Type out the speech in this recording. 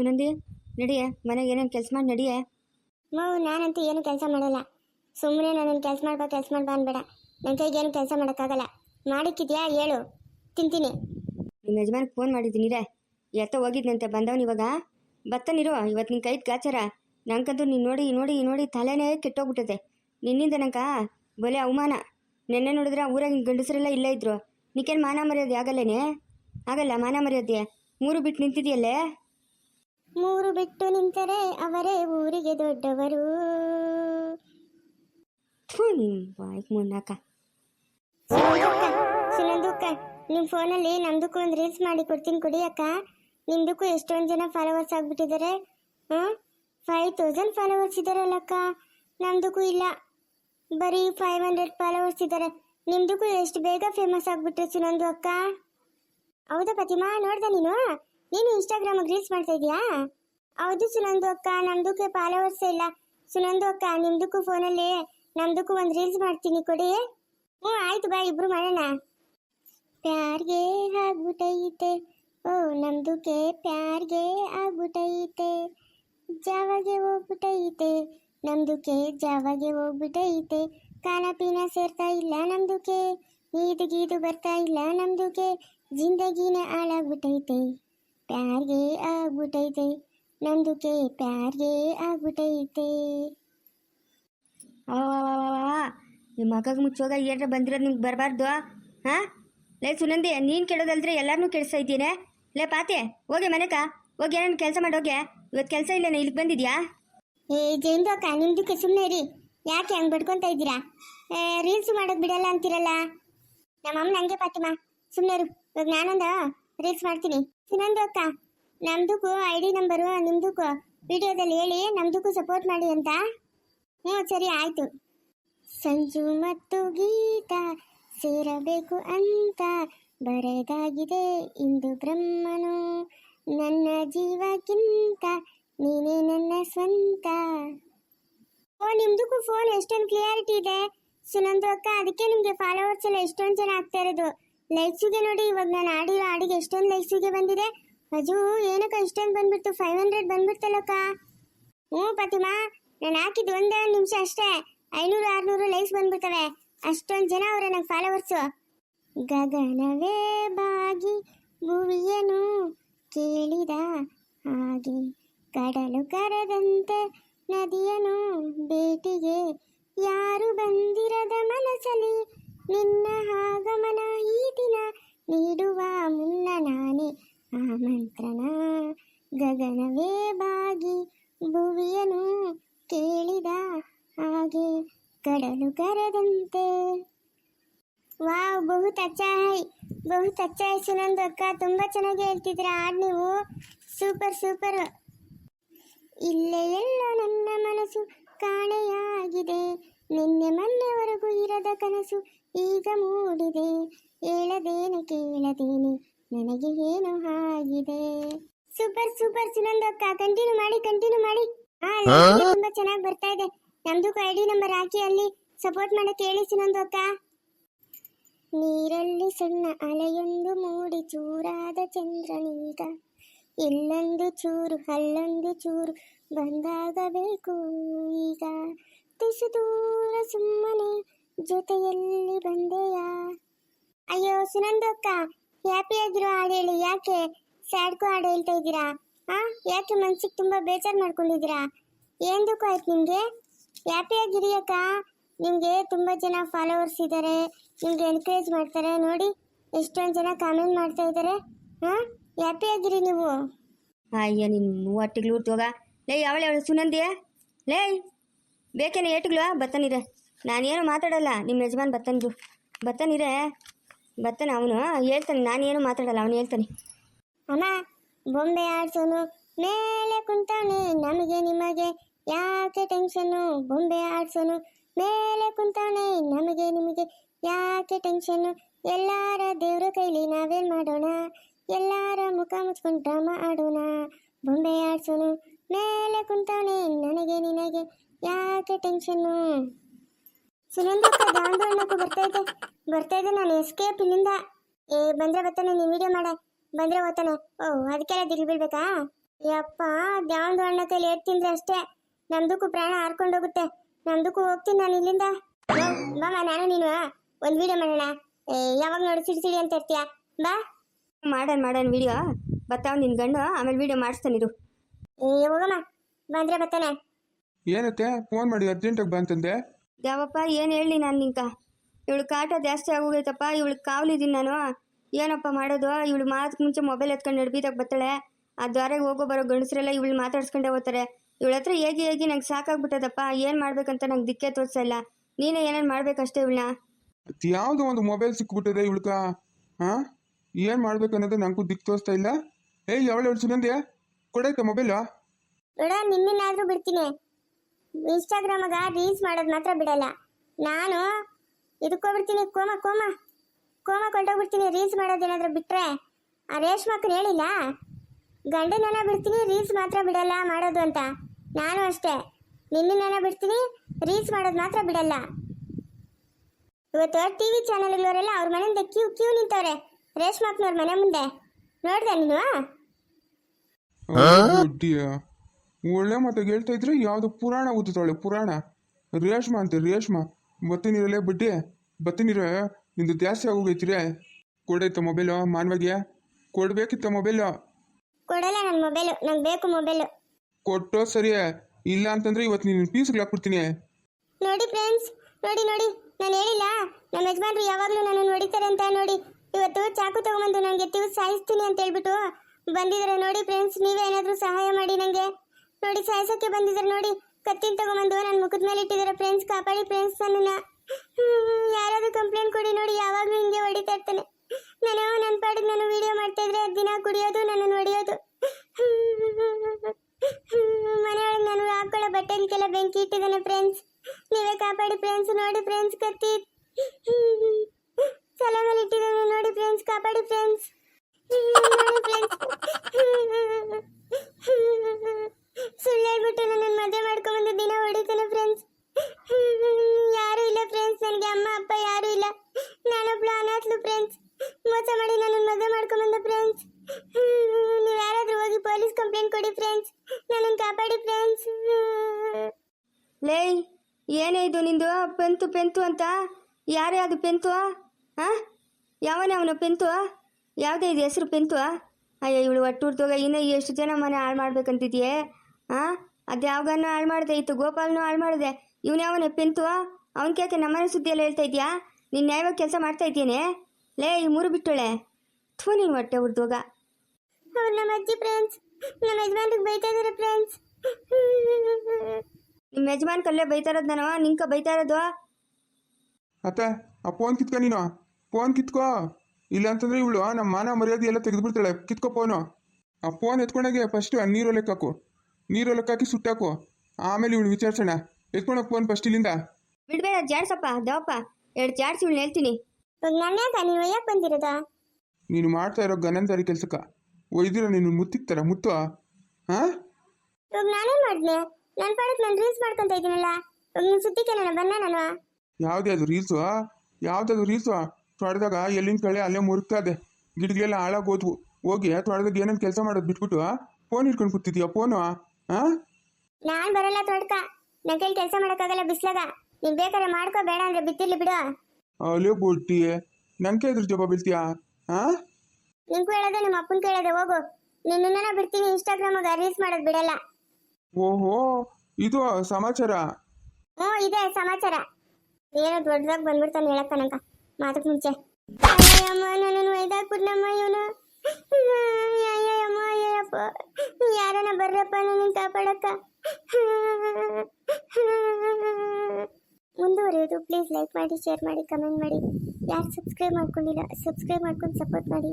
ಸುನಂದಿ ನಡಿಯ ಮನೆಗೆ ಏನೇನು ಕೆಲಸ ಮಾಡಿ ನಡಿಯ ಮೌ ನಾನಂತೂ ಏನು ಕೆಲಸ ಮಾಡಲ್ಲ. ಸುಮ್ಮನೆ ನಾನು ಕೆಲಸ ಮಾಡ್ಬಾ ಕೆಲಸ ಮಾಡ್ಬಾ ಅನ್ಬೇಡ. ನನ್ನ ಕೈಗೆ ಏನು ಕೆಲಸ ಮಾಡೋಕ್ಕಾಗಲ್ಲ. ಮಾಡಿಕ್ಕಿದ್ಯಾ ಹೇಳು. ತಿಂತೀನಿ. ನಿಮ್ಮ ಯಜಮಾನ್ಗೆ ಫೋನ್ ಮಾಡಿದ್ದೀನಿ ರೇ ಎತ್ತ ಹೋಗಿದ್ನಂತೆ ಬಂದವನು ಇವಾಗ. ಬತ್ತನಿರು ಇವತ್ತು ನಿನ್ನ ಕೈದು ಗಾಚಾರ. ನಂಗಂತೂ ನೀನು ನೋಡಿ ನೋಡಿ ನೋಡಿ ತಲೆನೇ ಕೆಟ್ಟೋಗ್ಬಿಟ್ಟದೆ. ನಿನ್ನಿಂದ ನಂಗೆ ಬೊಲೆ ಅವಮಾನ. ನೆನ್ನೆ ನೋಡಿದ್ರೆ ಊರಾಗಿನ ಗಂಡಸರೆಲ್ಲ ಇಲ್ಲೇ ಇದ್ರು. ನಿಕ್ಕೇನು ಮಾನ ಮರ್ಯಾದೆ ಆಗಲ್ಲೇನೆ? ಆಗಲ್ಲ ಮಾನ ಮರ್ಯಾದೆ. ಮೂರು ಬಿಟ್ಟು ನಿಂತಿದೆಯಲ್ಲೇ? ಮೂರು ಬಿಟ್ಟು ನಿಂತರೆ ಅವರೇ ಊರಿಗೆ ದೊಡ್ಡವರು. ಥೂ ನಿಮ್ಮ ಬಾಯ್ಗೆ ಮುನ್ನಾಕ ಸುನಂದುಕ್ಕ ನಿಮ್ಮ ಫೋನಲ್ಲಿ ನಮ್ದಕ್ಕೂ ಒಂದು ರೀಲ್ಸ್ ಮಾಡಿ ಕೊಡ್ತೀನಿ ಕೊಡಿ ಅಕ್ಕ. ನಿಮ್ದಕ್ಕೂ ಎಷ್ಟೊಂದು ಜನ ಫಾಲೋವರ್ಸ್ ಆಗ್ಬಿಟ್ಟಿದ್ದಾರೆ ಹಾಂ? ಫೈವ್ ತೌಸಂಡ್ ಫಾಲೋವರ್ಸ್ ಇದ್ದಾರಲ್ಲಕ್ಕ ನಮ್ದಕ್ಕೂ ಇಲ್ಲ. ಬರೀ ಫೈವ್ ಹಂಡ್ರೆಡ್ ಫಾಲೋವರ್ಸ್ ಇದ್ದಾರೆ ನಿಮ್ದಕ್ಕೂ ಎಷ್ಟು ಬೇಗ ಫೇಮಸ್ ಆಗ್ಬಿಟ್ರೆ ಸುನಂದು ಅಕ್ಕ? ಹೌದಾ ಪ್ರತಿಮಾ ನೋಡ್ದೆ ನೀನು? ನೀನು ಇನ್ಸ್ಟಾಗ್ರಾಮಿಗೆ ರೀಲ್ಸ್ ಮಾಡ್ತಾ ಇದೀಯಾ? ಹೌದು ಸುನಂದು ಅಕ್ಕ ನಮ್ದಕ್ಕೆ ಫಾಲೋವರ್ಸ್ ಇಲ್ಲ. ಸುನಂದು ಅಕ್ಕ ನಿಮ್ದಕ್ಕೂ ಫೋನಲ್ಲಿ ನಮ್ದಕ್ಕೂ ಒಂದು ರೀಲ್ಸ್ ಮಾಡ್ತೀನಿ, ಕೊಡಿ. ಹ್ಞೂ, ಆಯ್ತು, ಬಾ, ಇಬ್ರು ಮಾಡೋಣ. ಪ್ಯಾರ್ಗೆ ಆಗ್ಬಿಟ್ಟೈತೆ ಓ ನಮ್ದಕ್ಕೆ ಪ್ಯಾರ್ಗೆ ಆಗ್ಬಿಟ್ಟೈತೆ ಜಾವಾಗೆ ಹೋಗ್ಬಿಟ್ಟೈತೆ ನಮ್ದಕ್ಕೆ ಜಾವಾಗೆ ಹೋಗ್ಬಿಟ್ಟೈತೆ ಕಾಲ ಪೀನ ಸೇರ್ತಾ ಇಲ್ಲ ನಮ್ದಕ್ಕೆ ಈದು ಗೀದು ಬರ್ತಾ ಇಲ್ಲ ನಮ್ದಕ್ಕೆ ಜಿಂದಗಿನ ಹಾಳಾಗ್ಬಿಟ್ಟೈತೆ ಪ್ಯಾರ್ಗೆ ಆಗ್ಬಿಟ್ಟೈತೆ ನಂದುಕೆ ಪ್ಯಾರ್ಗೆ ಆಗ್ಬಿಟ್ಟೈತೆ ನಿಮ್ಮ ಮಗಗೆ ಮುಚ್ಚೋಗ ಏನ್ರ ಬಂದಿರೋದು ನಿಮ್ಗೆ ಬರಬಾರ್ದು ಹಾಂ? ಲೇ ಸುನಂದಿ ನೀನು ಕೆಡೋದಲ್ದ್ರೆ ಎಲ್ಲರನ್ನೂ ಕೆಡಿಸ್ತಾ ಇದ್ದೀನಿ. ಲೇ ಪಾತೆ ಹೋಗಿ ಮನೆಕ ಹೋಗಿ ಏನೇನು ಕೆಲಸ ಮಾಡೋಗೆ ಇವತ್ತು ಕೆಲಸ ಇಲ್ಲ ಇಲ್ಲಿಗೆ ಬಂದಿದ್ಯಾ? ಏ ಜಯಂತು ಅಕ್ಕ ನಿಮ್ದಕ್ಕೆ ಸುಮ್ಮನೆ ರೀ ಯಾಕೆ ಹಂಗೆ ಬಡ್ಕೊತಾ ಇದ್ದೀರಾ? ರೀಲ್ಸ್ ಮಾಡೋಕೆ ಬಿಡಲ್ಲ ಅಂತೀರಲ್ಲ? ನಮ್ಮಮ್ಮ ನಂಗೆ ಪಾತಿಮ್ಮ ಸುಮ್ಮನೆ ಇರು. ಇವಾಗ ನಾನೊಂದು ರೀಲ್ಸ್ ಮಾಡ್ತೀನಿ. ಸುನಂದು ಅಕ್ಕ ನಮ್ದಕ್ಕೂ ಐ ಡಿ ನಂಬರು ನಿಮ್ದಕ್ಕೂ ವಿಡಿಯೋದಲ್ಲಿ ಹೇಳಿ ನಮ್ದಕ್ಕೂ ಸಪೋರ್ಟ್ ಮಾಡಿ ಅಂತ? ಹ್ಞೂ, ಸರಿ, ಆಯಿತು. ಸಂಜು ಮತ್ತು ಗೀತಾ ಸೇರಬೇಕು ಅಂತ ಬರೆದಾಗಿದೆ ಇಂದು ಬ್ರಹ್ಮನು. ನನ್ನ ಜೀವಕ್ಕಿಂತ ನೀನೇ ನನ್ನ ಸ್ವಂತ. ಓ ನಿಮ್ದಕ್ಕೂ ಫೋನ್ ಎಷ್ಟೊಂದು ಕ್ಲಿಯಾರಿಟಿ ಇದೆ. ಸುನಂದು ಅಕ್ಕ ಅದಕ್ಕೆ ನಿಮಗೆ ಫಾಲೋವರ್ಸ್ ಎಲ್ಲ ಎಷ್ಟೊಂದು ಜನ ಆಗ್ತಾ ಇರೋದು. ಲೈಕ್ಸಿಗೆ ನೋಡಿ, ಇವಾಗ ನಾನು ಆಡಿರೋ ಹಾಡಿಗೆ ಎಷ್ಟೊಂದು ಲೈಕ್ಸಿಗೆ ಬಂದಿದೆ. ಅಜು ಏನಕ್ಕ ಇಷ್ಟೊಂದು ಬಂದ್ಬಿಡ್ತು? ಫೈವ್ ಹಂಡ್ರೆಡ್ ಬಂದ್ಬಿಡ್ತಲ್ಲಕ್ಕ? ಹ್ಞೂ ಪ್ರತಿಮಾ ನಾನು ಹಾಕಿದ್ದು ಒಂದೇ ಒಂದು ನಿಮಿಷ ಅಷ್ಟೇ. ಐನೂರು, ಆರ್ನೂರು ಲೈಕ್ಸ್ ಬಂದ್ಬಿಡ್ತವೆ. ಅಷ್ಟೊಂದು ಜನ ಅವರ ನಂಗೆ ಫಾಲೋವರ್ಸು ಗಗನವೇ ಬಾಗಿ, ಭುವಿಯನು ಕೇಳಿದ ಹಾಗೆ. ಕಡಲು ಕರೆದಂತೆ ನದಿಯನು ಭೇಟಿಗೆ ಯಾರು ಬಂದಿರದ ಮನಸ್ಸಲ್ಲಿ ನಿನ್ನ ಆಗಮನ ಈ ದಿನ ನೀಡುವ ಮುನ್ನ ನಾನೇ. ಆಮಂತ್ರಣ ಗಗನವೇ ಬಾಗಿ ಭುವಿಯನು ಕೇಳಿದ ಹಾಗೆ ಕಡಲು ಕರೆದಂತೆ. ವಾವ್ ಬಹುತ್ ಅಚ್ಚಾ ಹೈ ಬಹುತ್ ಅಚ್ಚಾ ಸುನಂದು ಅಕ್ಕ, ತುಂಬ ಚೆನ್ನಾಗಿ ಹೇಳ್ತಿದ್ರ ಹಾಡು ನೀವು. Super super. ಇಲ್ಲೇ ಎಲ್ಲ ನನ್ನ ಮನಸ್ಸು ಕಾಣೆಯಾಗಿದೆ. ನಿನ್ನೆ ಮೊನ್ನೆವರೆಗೂ ಇರದ ಕನಸು ಈಗ ಮೂಡಿದೆ. ಹೇಳದೇನೆ ಕೇಳದೇನು. ನನಗೆ ಏನು ಆಗಿದೆ. ಸೂಪರ್ ಸೂಪರ್ ಸುನಂದ ಅಕ್ಕ ಕಂಟಿನ್ಯೂ ಮಾಡಿ ಕಂಟಿನ್ಯೂ ಮಾಡಿ. ಹಾ? ತುಂಬಾ ಚೆನ್ನಾಗಿ ಬರ್ತಾ ಇದೆ. ನಮ್ದು ಐಡಿ ನಂಬರ್ ಹಾಕಿ ಅಲ್ಲಿ ಸಪೋರ್ಟ್ ಮಾಡಕ್ಕೆ ಹೇಳಿ ಸುನಂದ ಅಕ್ಕ. ನೀರಲ್ಲಿ ಸಣ್ಣ ಅಲೆಯೊಂದು ಮೂಡಿ ಚೂರಾದ ಚಂದ್ರನೀಗ. ಎಲ್ಲೊಂದು ಚೂರು ಅಲ್ಲೊಂದು ಚೂರು ಬಂದಾಗಬೇಕು ಈಗ. ತುಸು ದೂರ ಸುಮ್ಮನೆ ಜೊತೆಯಲ್ಲಿ ಬಂದೆಯಾ? ಅಯ್ಯೋ, ಸುನಂದಕ್ಕ ಹ್ಯಾಪಿ ಆಗಿರೋ ಹಾಡು ಹೇಳಿ ಯಾಕೆ ಸ್ಯಾಡ್ಕು ಹಾಡು ಹೇಳ್ತಾ ಇದ್ದೀರಾ? ಹಾ ಯಾಕೆ ಮನ್ಸಿಗೆ ತುಂಬಾ ಬೇಜಾರು ಮಾಡ್ಕೊಂಡಿದ್ದೀರಾ? ಏನ್ ದುಃಖ ಆಯ್ತು ನಿಮ್ಗೆ? ಹ್ಯಾಪಿ ಆಗಿರಿ ಅಕ್ಕ ನಿಮ್ಗೆ ತುಂಬಾ ಜನ ಫಾಲೋವರ್ಸ್ ಇದ್ದಾರೆ. ನಿಮ್ಗೆ ಎನ್ಕರೇಜ್ ಮಾಡ್ತಾರೆ. ನೋಡಿ, ಎಷ್ಟೊಂದು ಜನ ಕಾಮೆಂಟ್ ಮಾಡ್ತಾ ಇದ್ದಾರೆ. ಹಾ ಹ್ಯಾಪಿ ಆಗಿರಿ ನೀವು. ಅಯ್ಯ ನಿನ್ನ ಒಟ್ಟಿಗೆ ಹೋಗ ಲೇ, ಅವಳೆ ಅವಳು ಸುನಂದಿಯ ಲೇ, ಬೇಕೇನೆ ಏಟುಗಳು? ಬತ್ತನಿರೆ. ನಾನೇನು ಮಾತಾಡಲ್ಲ ನಿಮ್ಮ ಯಜಮಾನ್ ಬತ್ತನ್ಗು. ಬತ್ತನಿರೆ ಬತ್ತನ ಅವನು. ಹೇಳ್ತಾನೆ, ನಾನೇನು ಮಾತಾಡಲ್ಲ, ಅವನು ಹೇಳ್ತಾನೆ. ಅಮ್ಮ, ಬೊಂಬೆ ಆಡ್ಸೋನು, ಮೇಲೆ ಕುಂತಾನೆ, ನಮಗೆ ನಿಮಗೆ ಯಾಕೆ ಟೆನ್ಷನ್ನು ಬೊಂಬೆ ಆಡ್ಸೋನು, ಮೇಲೆ ಕುಂತಾನೆ, ನಮಗೆ ನಿಮಗೆ ಯಾಕೆ ಟೆನ್ಷನ್ನು ಎಲ್ಲಾರ ದೇವ್ರ ಕೈಲಿ ನಾವೇನು ಮಾಡೋಣ? ಎಲ್ಲಾರ ಮುಖ ಮುಚ್ಕೊಂಡು ಡ್ರಾಮಾ ಆಡೋಣ? ಬೊಂಬೆ ಆಡ್ಸೋನು, ಮೇಲೆ ಕುಂತಾನೆ, ನನಗೆ ನಿನಗೆ ಯಾಕೆ ಟೆನ್ಷನ್ನು ದಾಂಡು ಅನ್ನೋಕ್ಕೂ ಬರ್ತಾ ಇದೆ ಬರ್ತಾ ಇದೆ ನಾನು ಎಸ್ಕೇಪ್ ಇಲ್ಲಿಂದ. ಏ ಬಂದ್ರೆ ಬರ್ತಾನೆ ನೀನ್ ವಿಡಿಯೋ ಮಾಡ. ಬಂದ್ರೆ ಓದ್ತಾನೆ. ಓ ಅದಕ್ಕೆಲ್ಲ ದಿಲ್ ಬೀಳ್ಬೇಕಾ? ಯಪ್ಪ ದ್ಯಾವಂದು ಅಣ್ಣ ಕೈಲಿ ಏಟ್ ತಿಂದ್ರೆ ಅಷ್ಟೇ. ನಮ್ದಕ್ಕೂ ಪ್ರಾಣ ಹಾರ್ಕೊಂಡೋಗುತ್ತೆ ನಮ್ದಕ್ಕೂ ಹೋಗ್ತೀನಿ ನಾನು ಇಲ್ಲಿಂದ. ಬಾ ಬಾಮ ನಾನು ನೀನು. ಒಂದು ವಿಡಿಯೋ ಮಾಡೋಣ. ಏ, ಯಾವಾಗ ನೋಡಿ ಸಿಡಿ ಸಿಡಿ ಅಂತ ಇರ್ತೀಯ? ಬಾ. ಮಾಡೋಣ ಮಾಡೋಣ ವಿಡಿಯೋ ಬರ್ತಾವ ನಿನ್ ಗಂಡು ಆಮೇಲೆ ವಿಡಿಯೋ ಮಾಡಿಸ್ತಾನಿರು ಏ ಹೋಗಮ್ಮ. ಬಂದ್ರೆ ಬರ್ತಾನೆ ಏನತ್ತೆ? ಫೋನ್ ಮಾಡಿ ಅರ್ಜೆಂಟಾಗಿ ಬಂತಂದೆ. ಯಾವಪ್ಪ ಏನು ಹೇಳಿ ನಾನು ನಿಂಕ? ಇವಳು ಕಾಟ ಜಾಸ್ತಿ ಆಗೋಗೈತಪ್ಪ ಇವಳು ಕಾವಲಿದ್ದೀನಿ ನಾನು. ಏನಪ್ಪ ಮಾಡೋದು? ಇವಳು ಮಾತು ಮುಂಚೆ ಮೊಬೈಲ್ ಎತ್ಕೊಂಡು ನಡ್ಬೀದಾಗ ಬರ್ತಾಳೆ ಆ ದ್ವಾರಗೆ ಹೋಗೋ ಬರೋ ಗಂಡಸರೆಲ್ಲ ಇವಳು ಮಾತಾಡ್ಸ್ಕೊಂಡೆ ಹೋಗ್ತಾರೆ. ಇವಳ ಹತ್ರ ಹೇಗೆ ಹೇಗೆ ನಂಗೆ ಸಾಕಾಗ್ಬಿಟ್ಟದಪ್ಪ ಏನು ಮಾಡ್ಬೇಕಂತ ನಂಗೆ ದಿಕ್ಕೆ ತೋರಿಸ್ತಾ ಇಲ್ಲ. ನೀನೇ ಏನೇನು ಮಾಡ್ಬೇಕಷ್ಟೇ ಇವಳನ್ನ ಯಾವುದೋ ಒಂದು ಮೊಬೈಲ್ ಸಿಕ್ಬಿಟ್ಟಿದೆ ಇವಳ್ಕ ಹಾಂ? ಏನು ಮಾಡ್ಬೇಕನ್ನೋದು ನನಗೂ ದಿಕ್ಕು ತೋರಿಸ್ತಾ ಇಲ್ಲ. ಏಯ್ ಅವಳು ಸುನಂದ್ಯಾ? ಸುನಂದೆ ಕೊಡೈತೆ ಮೊಬೈಲು ನಿನ್ನೇನಾದ್ರೂ ಬಿಡ್ತೀನಿ. ಇನ್ಸ್ಟಾಗ್ರಾಮಾಗ ರೀಲ್ಸ್ ಮಾಡೋದು ಮಾತ್ರ ಬಿಡಲ್ಲ. ನಾನು ಇದಕ್ಕೋಗ್ಬಿಡ್ತೀನಿ ಕೋಮ ಕೋಮ ಕೋಮ ಕೊಂಡೋಗ್ಬಿಡ್ತೀನಿ ರೀಲ್ಸ್ ಮಾಡೋದೇನಾದರೂ ಬಿಟ್ರೆ. ಆ ರೇಷ್ಮಕ್ಕನ ಹೇಳಿಲ್ಲ? ಗಂಡನನ್ನ ಬಿಡ್ತೀನಿ ರೀಲ್ಸ್ ಮಾತ್ರ ಬಿಡಲ್ಲ ಮಾಡೋದು ಅಂತ. ನಾನು ಅಷ್ಟೇ. ನಿನ್ನನ್ನ ಬಿಡ್ತೀನಿ ರೀಲ್ಸ್ ಮಾಡೋದು ಮಾತ್ರ ಬಿಡಲ್ಲ. ಇವತ್ತು ಟಿ ವಿ ಚಾನಲ್ಗಳವರೆಲ್ಲ ಅವ್ರ ಮನೆಯಿಂದ ಕ್ಯೂ ಕ್ಯೂ ನಿಂತವ್ರೆ. ರೇಷ್ಮಕ್ಕನವ್ರ ಮನೆ ಮುಂದೆ. ನೋಡ್ದೆ ನೀನು? ಒಳ್ಳೆ ಮಾತಾಗ ಹೇಳ್ತಾ ಇದ್ರೆ ಯಾವುದು ಪುರಾಣ ಓದುತ್ತಾಳೆ ಪುರಾಣ. ರೇಷ್ಮ ಅಂತೆ ರೇಷ್ಮಾ. ಬತ್ತೀನಿರಲೇ ಬಿಡ್ಡಿ. ಬತ್ತಿನಿರ ನಿಂದು ಜಾಸ್ತಿ ಆಗೋಗೈತಿರೇ. ಕೊಡೈತ ಮೊಬೈಲು ಮಾನವಾಗಿಯ ಕೊಡ್ಬೇಕಿತ್ತ ಮೊಬೈಲು. ಕೊಡಲ್ಲ ನನ್ನ ಮೊಬೈಲು ನಂಗೆ ಬೇಕು ಮೊಬೈಲು. ಕೊಟ್ಟೋ ಸರಿ ಇಲ್ಲ ಅಂತಂದ್ರೆ ಇವತ್ತು ನೀನು ಪೀಸ್ಗಳು ಹಾಕ್ಬಿಡ್ತೀನಿ ನೋಡಿ ಫ್ರೆಂಡ್ಸ್ ನೋಡಿ ನೋಡಿ. ನಾನು ಹೇಳಿಲ್ಲ ನಮ್ಮ ಯಜಮಾನ್ರು ಯಾವಾಗಲೂ ನನ್ನ ನೋಡಿತಾರೆ ಅಂತ ನೋಡಿ. ಇವತ್ತು ಚಾಕು ತಗೊಂಬಂದು ನನಗೆ ತಿವ್ ಸಾಯಿಸ್ತೀನಿ ಅಂತ ಹೇಳ್ಬಿಟ್ಟು ಬಂದಿದ್ದಾರೆ ನೋಡಿ ಫ್ರೆಂಡ್ಸ್ ನೀವೇ ಏನಾದರೂ ಸಹಾಯ ಮಾಡಿ ನನಗೆ ನೋಡಿ ಸಾಯಿಸಕ್ಕೆ ಬಂದಿದ್ರು ನೋಡಿ. ಕತ್ತಿನ ತಗೊಂಬಂದು ನನ್ನ ಮುಖದ ಮೇಲೆ ಇಟ್ಟಿದ್ದಾರೆ ಫ್ರೆಂಡ್ಸ್ ಕಾಪಾಡಿ ಫ್ರೆಂಡ್ಸ್ ನನ್ನ ಯಾರಾದರೂ ಕಂಪ್ಲೇಂಟ್ ಕೊಡಿ ನೋಡಿ, ಯಾವಾಗಲೂ ಹಿಂಗೆ ಹೊಡಿತಾ ಇರ್ತಾನೆ. ನಾನು ನನ್ನ ಪಾಡಿಗೆ ನಾನು ವಿಡಿಯೋ ಮಾಡ್ತಾ ಇದ್ರೆ ದಿನ ಕುಡಿಯೋದು, ನನ್ನನ್ನು ಹೊಡಿಯೋದು. ಮನೆಯೊಳಗೆ ನಾನು ಹಾಕೊಳ್ಳೋ ಬಟ್ಟೆಗೆಲ್ಲ ಬೆಂಕಿ ಇಟ್ಟಿದ್ದಾನೆ ಫ್ರೆಂಡ್ಸ್ ನೀವೇ ಕಾಪಾಡಿ ಫ್ರೆಂಡ್ಸ್ ನೋಡಿ ಫ್ರೆಂಡ್ಸ್ ಕತ್ತಿ. ತಲೆ ಮೇಲೆ ಇಟ್ಟಿದ್ದಾನೆ ನೋಡಿ ಫ್ರೆಂಡ್ಸ್ ಕಾಪಾಡಿ ಫ್ರೆಂಡ್ಸ್ ಸುಳ್ಳು ಹೇಳ್ಬಿಟ್ಟು ನನ್ನ ಮದುವೆ ಮಾಡ್ಕೊಂಬಂದು ದಿನ ಹೊಡಿತಾನೆ ಫ್ರೆಂಡ್ಸ್ ಯಾರು ಇಲ್ಲ ಫ್ರೆಂಡ್ಸ್ ನನಗೆ ಅಮ್ಮ, ಅಪ್ಪ ಯಾರು ಇಲ್ಲ. ನಾನೊಬ್ಳು ಅನಾಥ್ಲು ಫ್ರೆಂಡ್ಸ್ ಮೋಸ ಮಾಡಿ ನನ್ನ ಮದುವೆ ಮಾಡ್ಕೊಂಬಂದ ಫ್ರೆಂಡ್ಸ್ ನೀವು ಯಾರಾದರೂ ಹೋಗಿ ಪೊಲೀಸ್ ಕಂಪ್ಲೇಂಟ್ ಕೊಡಿ ಫ್ರೆಂಡ್ಸ್ ನನ್ನನ್ನು ಕಾಪಾಡಿ ಫ್ರೆಂಡ್ಸ್ ಲೇಯ್ ಏನೇ ಇದು ನಿಂದು? ಪೆಂತು ಪೆಂತು ಅಂತ? ಯಾರೇ ಅದು ಪೆಂತು ಹಾಂ ಯಾವನೇ ಅವನು ಪೆಂತು ಯಾವುದೇ ಇದು ಹೆಸರು ಪೆಂತು ಅಯ್ಯೋ, ಇವಳು ಒಟ್ಟುರ್ದೋಗ ಇನ್ನೂ ಎಷ್ಟು ಜನ ಮನೆ ಹಾಳು ಮಾಡ್ಬೇಕಂತಿದ್ಯೆ? ಹಾಂ ಅದು ಯಾವಾಗನ್ನ ಹಾಳು ಮಾಡಿದೆ ಇತ್ತು ಗೋಪಾಲ್ನೂ ಹಾಳು ಮಾಡಿದೆ. ಇವನು ಯಾವ ನೆಪ್ಪಿಂತು ಅವನ ಕೇಕೆ ನಮ್ಮನೆ ಸುದ್ದಿ ಎಲ್ಲ ಹೇಳ್ತಾ ಇದೆಯಾ? ನೀನು ನ್ಯಾಯವಾಗಿ ಕೆಲಸ ಮಾಡ್ತಾ ಇದ್ದೀನಿ. ಲೇ ಈ ಮೂರು ಬಿಟ್ಟೋಳೆ. ಥೂ ನೀನು ಹೊಟ್ಟೆ ಹುಡ್ದೋಗ ಅವ್ರು ನಮ್ಮ ಅಜ್ಜಿ ಫ್ರೆಂಡ್ಸ್ ನಮ್ಮ ಯಜಮಾನ್ರಿಗೆ ಬೈತಾ ಇದ್ದಾರೆ ಫ್ರೆಂಡ್ಸ್ ನಿಮ್ಮ ಯಜಮಾನ್ ಕಲ್ಲೇ ಬೈತಾ ಇರೋದು ನಾನು? ನಿಂಕ ಬೈತಾ ಇರೋದು? ಅತ್ತೆ ಆ ಫೋನ್ ಕಿತ್ಕೊ ನೀನು. ಫೋನ್ ಕಿತ್ಕೋ. ಇಲ್ಲ ಅಂತಂದ್ರೆ ಇವಳು ನಮ್ಮ ಮಾನ ಮರ್ಯಾದೆ ಎಲ್ಲ ತೆಗೆದುಬಿಡ್ತಾಳೆ. ಕಿತ್ಕೋ ಫೋನು ಆ ಫೋನ್ ಎತ್ಕೊಂಡಾಗೆ ಫಸ್ಟ್ ನೀರು ಹಾಕು ನೀರು ಹಾಕಿ ಸುಟ್ಟಾಕು ಆಮೇಲೆ ಇವಳು ವಿಚಾರಿಸೋಣ. ಎತ್ಕೊಂಡೋಗಿ ಫೋನ್ ಫಸ್ಟ್ ಇಲ್ಲಿಂದ. ಬಿಡ್ಬೇಡ ಜಾಡ್ಸಪ್ಪ ದವಪ್ಪ. ಎರಡು ಜಾಡ್ಸಿ ಇವಳು ಹೇಳ್ತೀನಿ. ಇವಾಗ ನನ್ನ ಯಾಕ ನೀವು ಯಾಕೆ ಬಂದಿರೋದಾ? ನೀನು ಮಾಡ್ತಾ ಇರೋ ಗನಂದಾರಿ ಕೆಲ್ಸಕ್ಕೆ. ಒಯ್ದಿರ ನೀನು ಮುತ್ತಿಕ್ತಾರ ಮುತ್ತು ಹಾಂ ಇವಾಗ ನಾನೇನು ಮಾಡಿದ್ನೆ ನನ್ನ ಪಾಡಕ್ಕೆ ನಾನು ರೀಲ್ಸ್ ಮಾಡ್ಕೊಂತ ಇದ್ದೀನಲ್ಲ ಇವಾಗ ಸುದ್ದಿಕ್ಕೆ ನಾನು ಬನ್ನ ನಾನು? ಯಾವುದೇ ಅದು ರೀಲ್ಸು ಯಾವುದದು ರೀಲ್ಸು ತೊಡೆದಾಗ ಎಲ್ಲಿನ ಕಳೆ ಅಲ್ಲೇ ಮುರುಗ್ತಾ ಇದೆ. ಗಿಡಗಳೆಲ್ಲ ಹಾಳಾಗೋದ್ವು ಹೋಗಿ ತೊಡೆದಾಗ ಏನೇನು ಕೆಲಸ ಮಾಡೋದು ಬಿಟ್ಬಿಟ್ಟು ಫೋನ್ ಇಟ್ಕೊಂಡು ಕೂತಿದ್ಯಾ ಫೋನು ಹಾಂ ನಾನು ಬರಲ್ಲ ತೊಡ್ಕ. ನನ್ ಕೈಲಿ ಕೆಲಸ ಮಾಡಕ್ಕಾಗಲ್ಲ ಬಿಸ್ಲಾಗ. ನೀನ್ ಬೇಕಾದ್ರೆ ಮಾಡ್ಕೋ ಬೇಡ ಅಂದ್ರೆ ಬಿತ್ತಿರ್ಲಿ ಬಿಡು. ಅಲ್ಲೇ ಬೊಟ್ಟಿ ನಂಗೆ ಇದ್ರ ಜವಾಬ್ ಬೀಳ್ತೀಯಾ? ಹಾಂ ನಿಂಗೂ ಹೇಳದೆ ನಿಮ್ಮ ಅಪ್ಪನ ಕೇಳೋದೆ ಹೋಗು. ನಿನ್ನ ಬಿಡ್ತೀನಿ ಇನ್ಸ್ಟಾಗ್ರಾಮಾಗ ರೀಲ್ಸ್ ಮಾಡೋದು ಬಿಡಲ್ಲ. ಓಹೋ ಇದು ಸಮಾಚಾರ? ಹ್ಞೂ ಇದೆ ಸಮಾಚಾರ. ಏನೋ ದೊಡ್ಡದಾಗಿ ಬಂದ್ಬಿಡ್ತಾನೆ ಹೇಳಕ್ಕ ನಂಗ ಮಾತಕ್ಕೆ ಮುಂಚೆ. ಅಯ್ಯಮ್ಮ ನನ್ನನ್ನು ಒಯ್ದಾಕ್ಬಿಟ್ನಮ್ಮ ಇವನು ಅಯ್ಯಮ್ಮ ಅಯ್ಯಪ್ಪ ಬರ್ರಪ್ಪ ನನ್ನ ಕಾಪಾಡಕ್ಕ. ಮುಂದುವರಿಯೋದು ಪ್ಲೀಸ್ ಲೈಕ್ ಮಾಡಿ ಶೇರ್ ಮಾಡಿ ಕಮೆಂಟ್ ಮಾಡಿ. ಯಾರು ಸಬ್ಸ್ಕ್ರೈಬ್ ಮಾಡ್ಕೊಂಡಿಲ್ಲ ಸಬ್ಸ್ಕ್ರೈಬ್ ಮಾಡ್ಕೊಂಡು ಸಪೋರ್ಟ್ ಮಾಡಿ.